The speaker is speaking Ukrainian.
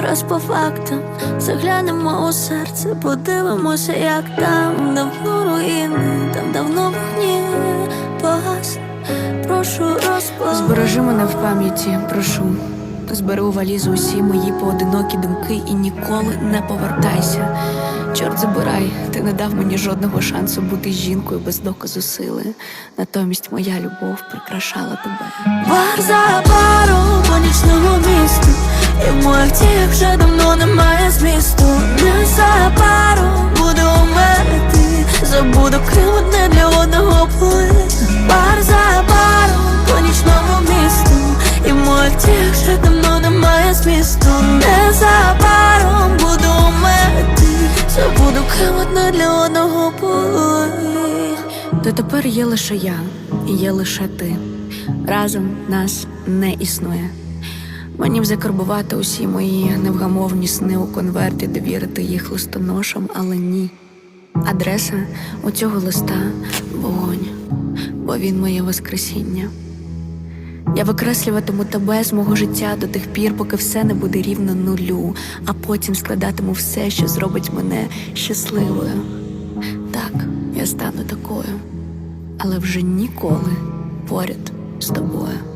раз по фактам. Заглянемо у серце, подивимося, як там давно руїни, там давно вогні погас. Прошу розпал. Збережи мене в пам'яті, прошу. Збери у валізу усі мої поодинокі думки і ніколи не повертайся. Чорт забирай, ти не дав мені жодного шансу бути жінкою без доказу сили. Натомість моя любов прикрашала тебе. Вже давно немає змісту. Не пару буду умерти Забуду крім одне для одного плити Бар за баром по нічному місту. І моїх діях вже давно немає змісту. Не за буду умерти Забуду крім одне для одного плити Дотепер є лише я і є лише ти. Разом нас не існує. Мені закарбувати усі мої невгамовні сни у конверті, довірити їх листоношам, але ні. Адреса у цього листа вогонь, бо він моє воскресіння. Я викреслюватиму тебе з мого життя до тих пір, поки все не буде рівно нулю, а потім складатиму все, що зробить мене щасливою. Так, я стану такою, але вже ніколи поряд з тобою.